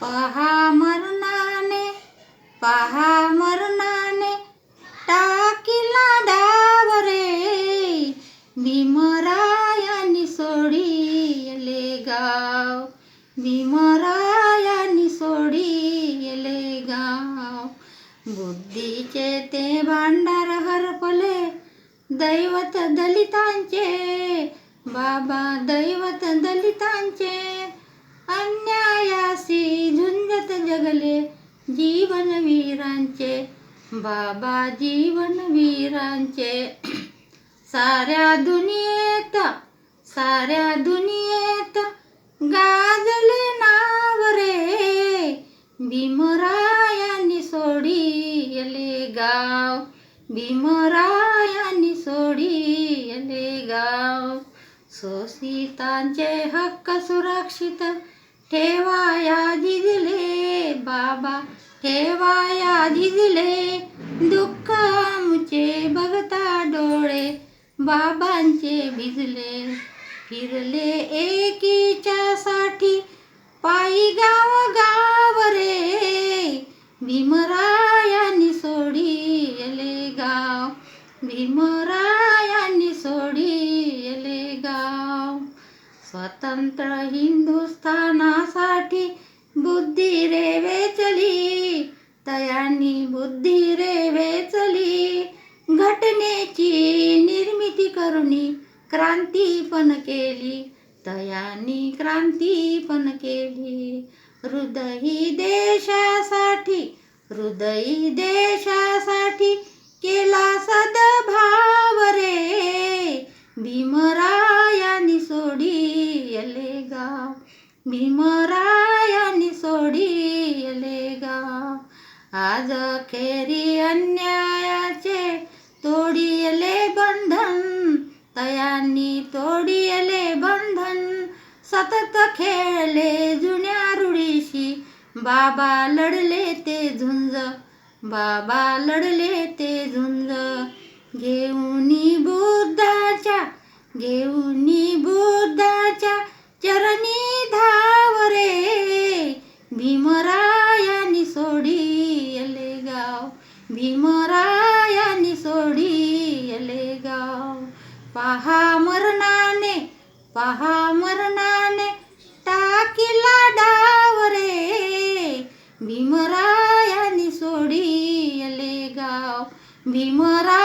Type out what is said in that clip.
पहा मरणाने पहा मरणाने टाकिला डावरे. भीमरायानी सोडिले गाव भीमरायानी सोडिले गाव. बुद्धीचे ते भांडार हरपले दैवत दलितांचे. बाबा दैवत दलितांचे अन्या जगले जीवनवीरांचे बाबा जीवनवीरांचे साऱ्या दुनियेत साऱ्या दुनियेत गाजले नाव रे. भीमरायांनी सोडिले गाव. भीमरायांनी सोडिले गाव. शोषितांचे हक्क सुरक्षित ठेवाया दिले बाबा ठेवाया दिले दुःख आमचे बघता डोळे बाबांचे भिजले. फिरले एकीच्या साठी पायी गाव गाव रे भीमरायांनी सोडिले गाव भीमरायांनी सोडिले गाव. स्वतंत्र हिंदुस्थान बुद्धी रे वेचली. घटनेची निर्मिती करुणी क्रांती पण केली. तयांनी क्रांती पण केली. हृदयी देशासाठी हृदयी देशासाठी केला सदभाव रे भीमरायांनी सोडी गाव. भीम आज खेरी अन्यायाचे तोडियले बंधन तयांनी तोडियले बंधन. सतत खेळले जुन्या रूढीशी बाबा लढले ते झुंज बाबा लढले ते झुंज. घेऊनी बुद्धाच्या घेऊनी बुद्ध मरायानी सोडियले गाव. पहा मरणाने पहा मरणाने टाकीला डाव रे. भीमरायानी येले गाव. भीमरा